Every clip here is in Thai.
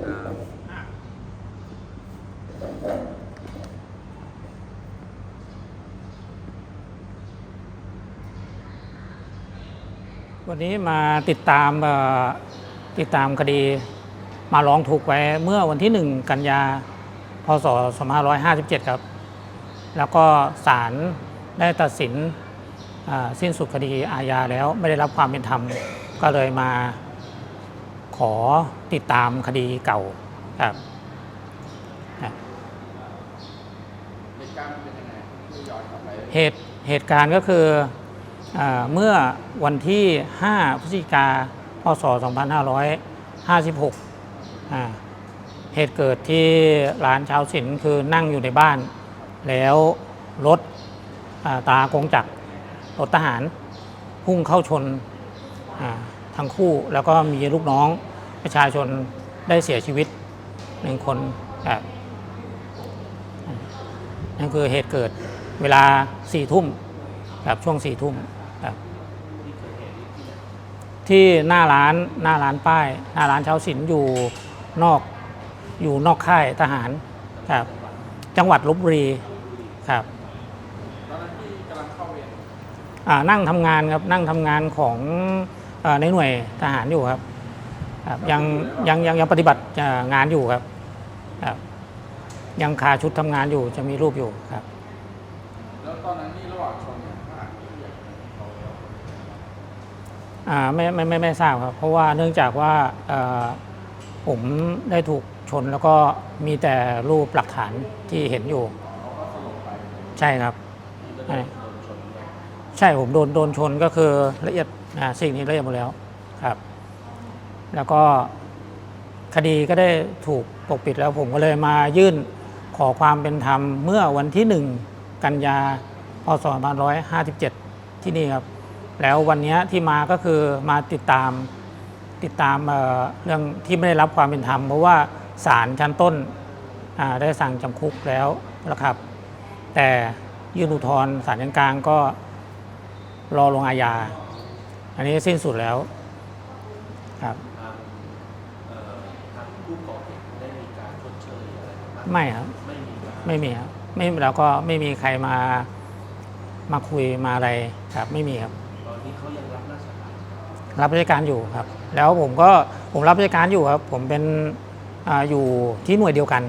ครับวันนี้มาติดตามติดตามคดีมาร้องถูกไว้เมื่อวันที่ 1 กันยา พศ 2557 ครับ แล้วก็ศาลได้ตัดสินสิ้นสุดคดีอาญาแล้วไม่ได้รับความเป็นธรรม ก็เลยมา ขอติดตามคดีเก่าครับครับเหตุการณ์มันเป็นยังไงที่ย้อนกลับไปเหตุเหตุการณ์ก็คืออาเมื่อวันที่ 5 พฤศจิกาพศ 2556อ่าเหตุเกิดที่ร้านชาวศิลป์คือนั่งอยู่ในบ้าน แล้วรถอ่าตากงจักรรถทหารพุ่งเข้าชนอ่าทั้งคู่แล้วก็มีลูกน้อง ประชาชนได้เสียชีวิตหนึ่งคนครับนั่นคือเหตุเกิดเวลาสี่ทุ่มครับช่วงสี่ทุ่มครับที่หน้าร้านหน้าร้านป้าย หน้าร้านเช้าศิลป์อยู่นอกอยู่นอกค่ายทหารครับ จังหวัดลบบุรีครับนั่งทำงานครับนั่งทำงานของอในหน่วยทหารอยู่ครับ ครับยังยังยังยังปฏิบัติอ่างานอยู่ครับครับ ยังคาชุดทำงานอยู่จะมีรูปอยู่ครับ แล้วตอนนั้นนี่ระหว่างชนเนี่ยทหารเรียกเขาแล้วอ่าไม่ไม่ไม่ไม่ทราบครับ เพราะว่าเนื่องจากว่าเอ่อผมได้ถูกชนแล้วก็มีแต่รูปหลักฐานที่เห็นอยู่เขาก็สลบไปใช่ครับที่ใช่โดนชนด้วยใช่ผมโดนโดนชนก็คือละเอียดอ่าสิ่งนี้ละเอียดหมดแล้วครับ แล้วก็คดีก็ได้ถูกปกปิดแล้วผมก็เลยมายื่นขอความเป็นธรรมเมื่อวันที่ 1 กันยาพศ2557 ที่นี่ครับ แล้ววันนี้ที่มาก็คือมาติดตามติดตามเอ่อเรื่องที่ไม่ได้รับความเป็นธรรม เพราะว่าศาลชั้นต้นอ่าได้สั่งจำคุกแล้วนะครับ แต่ยื่นอุทธรณ์ศาลชั้นกลางก็รอลงอาญา อันนี้สิ้นสุดแล้วครับ ทางเอ่อทางผู้ก่อเหตุได้มีการชดเชยอะ ไม่ครับ ไม่มีครับ ไม่มีครับไม่แล้วก็ไม่มีใครมามาคุยมาอะไรครับ ไม่มีครับ ตอนนี้เขายังรับราชการรับราชการอยู่ครับ แล้วผมก็ผมรับราชการอยู่ครับ ผมเป็นอาอยู่ที่หน่วยเดียวกัน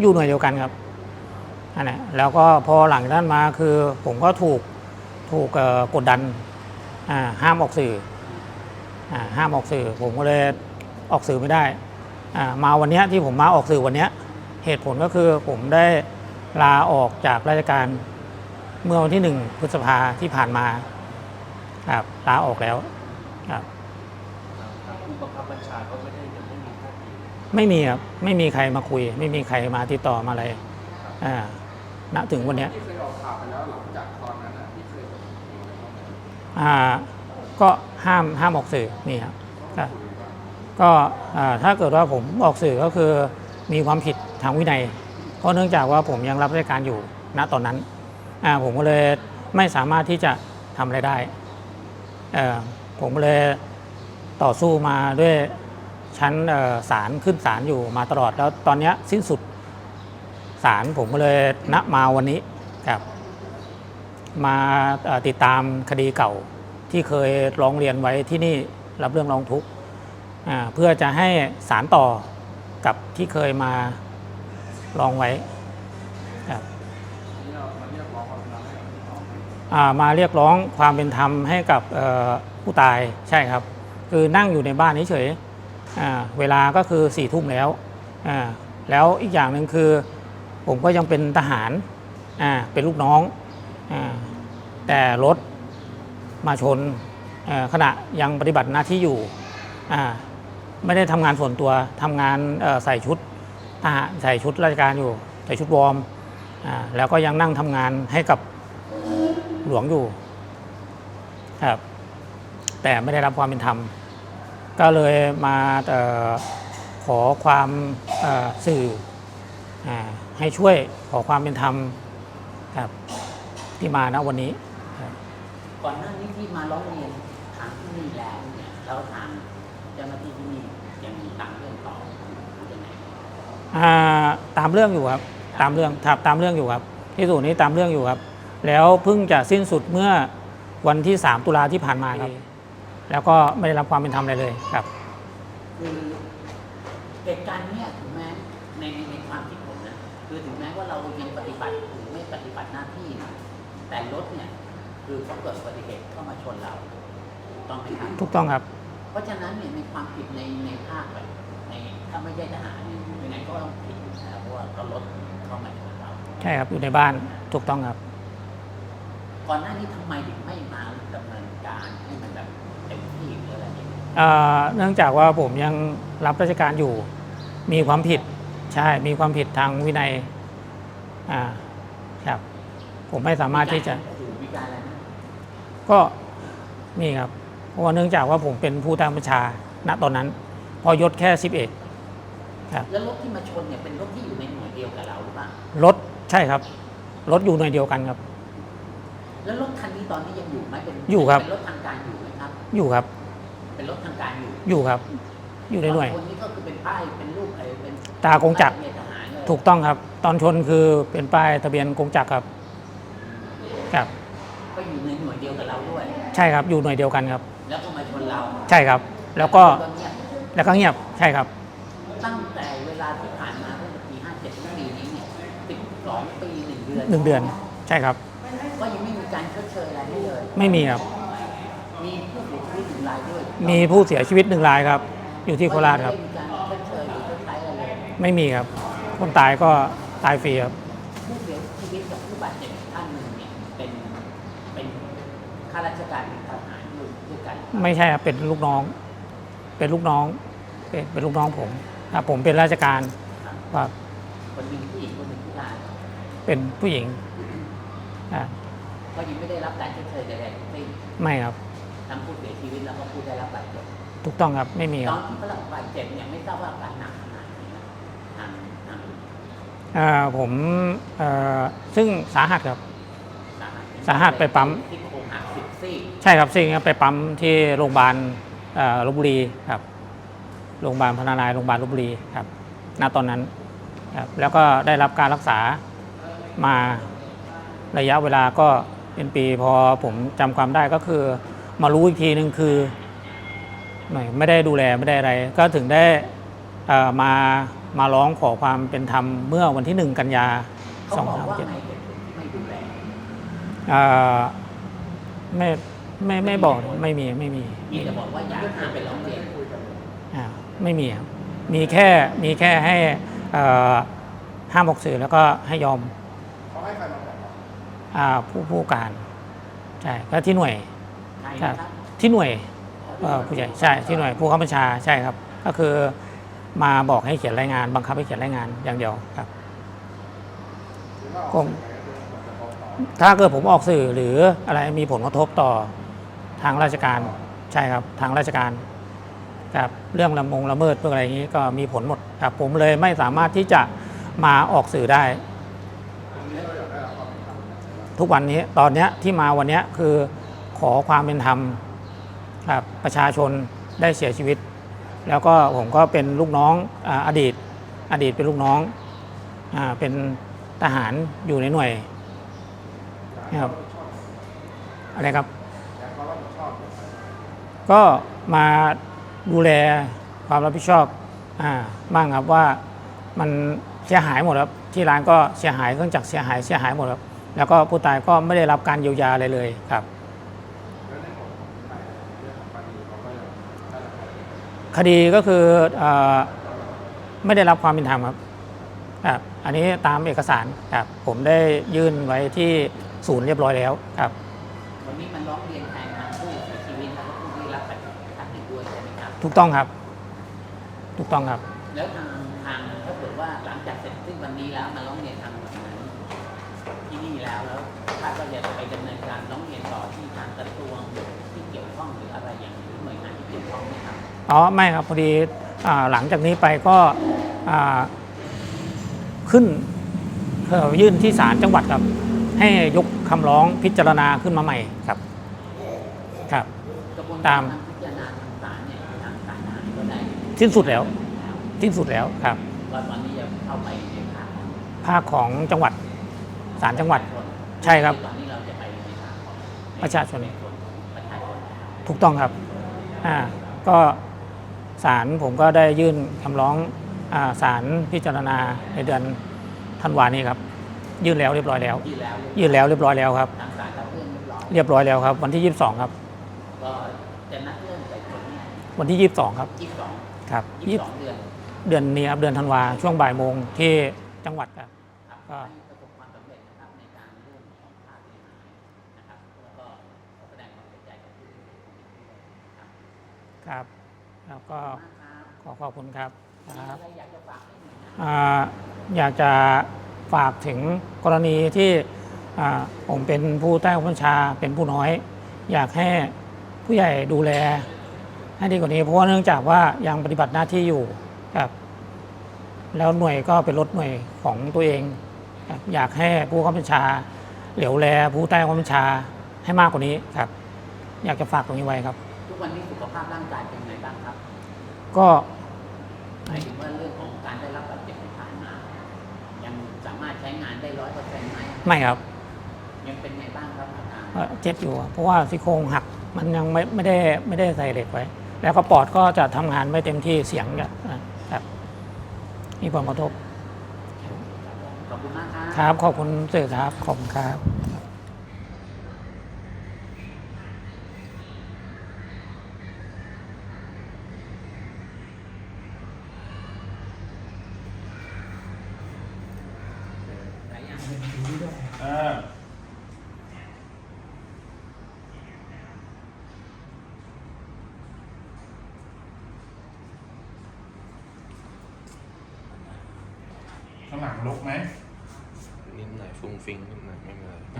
อยู่หน่วยเดียวกันครับอันนี้แล้วก็พอหลังจานั้นมาคือผมก็ถูกถูกกดดันห้ามออกสื่ออห้ามออกสื่อ ผมก็เลยออกสื่อไม่ได้มาวันนี้ที่ผมมาออกสื่อวันนี้ เหตุผลก็คือผมได้ลาออกจากราชการเมื่อวันที่หนึ่งพฤษภาที่ผ่านมาครับลาออกแล้วครับผู้บังคับบัญชาเขาไม่ได้ยังไม่มีท่าทีไม่มีครับไม่มีใครมาคุย ไม่มีใครมาติดต่อมาอะไรอ่าณถึงวันนี้ที่เคยออกข่าวไปแล้วหลังจากตอนนั้นที่เคยอ่าก็ห้ามห้ามออกสื่อนี่ครับก็ถ้าเกิดว่าผมออกสื่อก็คือมีความผิด ทางวินัยเพราะเนื่องจากว่าผมยังรับราชการอยู่ณตอนนั้นผมก็เลยไม่สามารถที่จะทำอะไรได้ ผมก็เลยต่อสู้มาด้วยชั้นศาลขึ้นศาลอยู่มาตลอดแล้วตอนนี้สิ้นสุดศาลผมก็เลยณมาวันนี้ครับมาติดตามคดีเก่าที่เคยร้องเรียนไว้ที่นี่รับเรื่องร้องทุกข์เพื่อจะให้สารต่อกับที่เคยมา ร้องไว้ครับมาเรียกร้องความเป็นธรรมให้กับผู้ตายใช่ครับ คือนั่งอยู่ในบ้านเฉยเวลาก็คือสี่ทุ่มแล้ว แล้วอีกอย่างหนึ่งคือ ผมก็ยังเป็นทหารเป็นลูกน้องอแต่รถมาชนขณะยังปฏิบัติหน้าที่อยู่ ไม่ได้ทำงานส่วนตัวทำงานใส่ชุด ใส่ชุดราชการอยู่ใส่ชุดวอร์มแล้วก็ยังนั่งทำงานให้กับหลวงอยู่ครับแต่ไม่ได้รับความเป็นธรรม ก็เลยมาออขอความออสื่ออให้ช่วยขอความเป็นธรรมครับที่มาณวันนี้ ก่อนหน้านี้ที่มาร้องเรียนทางที่นี่แล้วเนี่ยแล้วทางเจ้าหน้าที่ที่นี่ยังมีตามเรื่องต่อ อ่าตามเรื่องอยู่ครับ ตามเรื่องครับตามเรื่องอยู่ครับ ที่ศูนย์นี้ตามเรื่องอยู่ครับ แล้วเพิ่งจะสิ้นสุดเมื่อวันที่ 3 ตุลาที่ผ่านมาครับ แล้วก็ไม่ได้รับความเป็นธรรมอะไรเลยครับ คือเหตุการณ์เนี้ยถึงแม้ในในในความคิดผมนะคือถึงแม้ว่าเรายังปฏิบัติหรือไม่ปฏิบัติหน้าที่นะแต่รถเนี่ย คือเขาเกิดอุบัติเหตุเข้ามาชนเราถูกต้องไหมครับถูกต้องครับ เพราะฉะนั้นเนี่ยในความผิดในในภาคแบบในถ้าไม่ใช่ทหารเนี่ย ยังไงก็ต้องผิดนะครับเพราะว่าก็รถเข้ามาชนเราใช่ครับอยู่ในบ้านถูกต้องครับ ก่อนหน้านี้ทำไมถึงไม่มาดำเนินการให้มันแบบเต็มที่หรืออะไรอย่างเงี้ยเอ่อเนื่องจากว่าผมยังรับราชการอยู่ มีความผิดใช่มีความผิดทางวินัยอ่าครับ ผมไม่สามารถที่จะ โอ้โหมีการอะไรนะก็มีครับเพราะว่าเนื่องจากว่าผมเป็นผู้ตามบัญชาณตอนนั้น พอยศแค่สิบเอก ครับ แล้วรถที่มาชนเนี่ยเป็นรถที่อยู่ในหน่วยเดียวกับเราหรือเปล่ารถใช่ครับ รถอยู่หน่วยเดียวกันครับ แล้วรถคันนี้ตอนนี้ยังอยู่ไหมเป็นอยู่ครับ เป็นรถทางการอยู่ไหมครับ อยู่ครับ เป็นรถทางการอยู่อยู่ครับ อยู่ในหน่วยบางคนนี่ก็คือเป็นป้ายเป็นรูปอะไรเป็นตากงจักร ป้ายทะเบียนทหารเลยถูกต้องครับ ตอนชนคือเป็นป้ายทะเบียนกงจักรครับ ครับ ก็อยู่ในหน่วยเดียวกับเราด้วย ใช่ครับ อยู่หน่วยเดียวกันครับ แล้วก็มาชนเราใช่ครับ แล้วก็เนี่ยแล้วก็เงียบใช่ครับ ตั้งแต่เวลาที่ผ่านมาตั้งแต่ปี57ถึงปีนี้เนี่ย12ปีหนึ่งเดือนหนึ่งเดือน ใช่ครับ ก็ยังไม่มีการชดเชยอะไรให้เลย ไม่มีครับ มีผู้เสียชีวิตหนึ่งรายด้วยมีผู้เสียชีวิตหนึ่งรายครับ อยู่ที่โคราชครับ ก็ยังไม่ได้มีการชดเชยหรือชดใช้อะไรเลยไม่มีครับ คนตายก็ตายฟรีครับ ผู้เสียชีวิตกับผู้บาดเจ็บอีกท่านหนึ่งเนี่ยเป็นเป็นข้าราชการหรือทหารอยู่ด้วยกันไม่ใช่ครับเป็นลูกน้อง เป็นลูกน้อง เป็นเป็นลูกน้องผม ครับผมเป็นราชการครับว่าคนหนึ่งผู้หญิงคนหนึ่งผู้ชายเป็นผู้หญิงอ่าก็ยังไม่ได้รับการชดเชยใดๆทั้งสิ้นไม่ครับทั้งผู้เสียชีวิตแล้วก็ผู้ได้รับบาดเจ็บถูกต้องครับไม่มีตคอรับนที่เขารับบาดเจ็บเนี่ยไม่ทราบว่าอาการหนักขนาดไหนนะทางทางอ่าผมเอ่อซึ่งสาหัสครับ สาหัสสาหัสไปปั๊ม ที่โครงหักสิบซี่ใช่ครับซึ่งไปปั๊มที่โรงพยาบาลเอ่อลบบุรีครับ โรงพยาบาลพนานายโรงพยาบาลลบบุรีครับณตอนนั้นครับแล้วก็ได้รับการรักษามาระยะเวลาก็เป็นปีพอผมจำความได้ก็คือ มารู้อีกทีหนึ่งคือไม่ไม่ได้ดูแลไม่ได้อะไร ก็ถึงได้มามาร้องขอความเป็นธรรมเมื่อวันที่หนึ่งกันยาสองสามว่าเจ็ดไงเหตุผลไม่ดูแลไม่ไม่บอกไม่มีไม่มีมีแต่บอกว่าอยากห้ไปร้องเรียน ไม่มีครับมีแค่มีแค่ให้เอ่อห้ามออกสื่อแล้วก็ให้ยอมเขาให้ใครมาบอกเราอ่าผู้ผู้การใช่ก็ที่หน่วยใครครับนะครับที่หน่วยเอ่อผู้ใหญ่ใช่ที่หน่วยผู้ข้าบัญชาใช่ครับ ก็คือมาบอกให้เขียนรายงาน บังคับให้เขียนรายงานอย่างเดียวครับ หรือว่าออกผมสื่อไปก็คือเหมือนจะฟ้องต่อถ้าเกิดผมออกสื่อหรืออะไรมีผลกระทบต่อทางราชการใช่ครับทางราชการ ครับเรื่องละมงละเมิดเรื่องอะไรอย่างนี้ก็มีผลหมดครับผมเลยไม่สามารถที่จะมาออกสื่อได้ ทุกวันนี้ตอนเนี้ยที่มาวันเนี้ยคือขอความเป็นธรรมครับประชาชนได้เสียชีวิต แล้วก็ผมก็เป็นลูกน้องอาอดีต อดีตเป็นลูกน้องอาเป็นทหารอยู่ในหน่วยนะครับอะไรครับอยากเขารับผิดชอบก็มา ดูแลความรับผิดชอบอ่าบ้างครับว่ามันเสียหายหมดครับที่ร้านก็เสียหายเครื่องจักรเสียหายเสียหายหมดครับแล้วก็ผู้ตายก็ไม่ได้รับการเยียวยาอะไรเลยครับ คดีก็คืออไม่ได้รับความเป็นธรรมครับครับ อันนี้ตามเอกสารครับผมได้ยื่นไว้ที่ศูนย์เรียบร้อยแล้วครับวันนี้มันร้องเรียนแทน ถูกต้องครับ ถูกต้องครับ แล้วทางทางถ้าเกิดว่าหลังจากเสร็จสิ้นวันนี้แล้วมาร้องเรียนทางหน่วยงานที่นี่แล้วแล้วคาดว่าจะไปดำเนินการร้องเรียนต่อที่ทางกระทรวงที่เกี่ยวข้องหรืออะไรอย่างหรือหน่วยงานที่เกี่ยวข้องไหมครับอ๋อไม่ครับพอดีอ่าหลังจากนี้ไปก็อ่าขึ้นเอ่อยื่นที่ศาลจังหวัดครับ ให้ยกคำร้องพิจารณาขึ้นมาใหม่ครับ ครับ กระบวนตาการม ทาง สิ้นสุดแล้ว สิ้นสุดแล้วครับว่าตอนนี้จะเข้าไปในภาคของภาคของจังหวัดศาลจังหวัดใช่ครับตอนนี้เราจะไปในภาคของประชาชนในส่วนของประชาชนถูกต้องครับอ่าก็ศาลผมก็ได้ยื่นคำร้องอ่าศาลพิจารณาในเดือนธันวานี้ครับ ยื่นแล้วเรียบร้อยแล้ว ยื่นแล้วยื่นแล้วเรียบร้อยแล้วครับทางศาลรับเรื่องเรียบร้อยเรียบร้อยแล้วครับ วันที่ 22 ครับก็จะนัดเรื่องไต่สวนเนี่ยวันที่ 22 ครับยี่สิบสอง ครับยี่ยี่สิบสองเดือนเดือนนี้ครับเดือนธันวาช่วงบ่ายโมงที่จังหวัดครับ ครับก็ ให้ประสบความสำเร็จนะครับในการเรื่องของค่าเสียหายนะครับแล้วก็ขอแสดงความเสียใจกับผู้ที่เสียชีวิตด้วยครับครับ แล้วก็ขอบคุณมากครับขอขอบคุณครับมีคอะรับไรอยากจะฝากให้หน่อยนะอ่าอยากจะฝากถึงกรณีที่อ่าผมเป็นผู้ใต้บัญชาเป็นผู้น้อย อยากให้ผู้ใหญ่ดูแล ให้ดีกว่านี้เพราะว่าเนื่องจากว่ายังปฏิบัติหน้าที่อยู่ครับแล้วหน่วยก็เป็นรถหน่วยของตัวเองครับอยากให้ผู้ข้าบัญชา เหลียวแลผู้ใต้บัญชาให้มากกว่านี้ครับ อยากจะฝากตรงนี้ไว้ครับ ทุกวันนี้สุขภาพร่างกายเป็นไงบ้างครับก็หมายถึงว่าเรื่องของการได้รับบาดเจ็บที่ผ่านมา ยังสามารถใช้งานได้ร้อยเปอร์เซ็นต์ไหมไม่ครับ ยังเป็นไงบ้างครับอาการ เอ่อเจ็บอยู่อะเพราะว่าซี่โครงหักมันยังไม่ไม่ได้ไม่ได้ใส่เหล็กไว้ แล้วก็ปอดก็จะทำงานไม่เต็มที่เสียงจะครับมีผลกระทบขอบคุณมากครับ ครับ ขอบคุณสื่อครับ ขอบคุณครับ อ่าข้างห ลังลุกไหมนิดหน่อยฟุ้งฟิ้งนิดหน่อยไม่เป็นไรลุก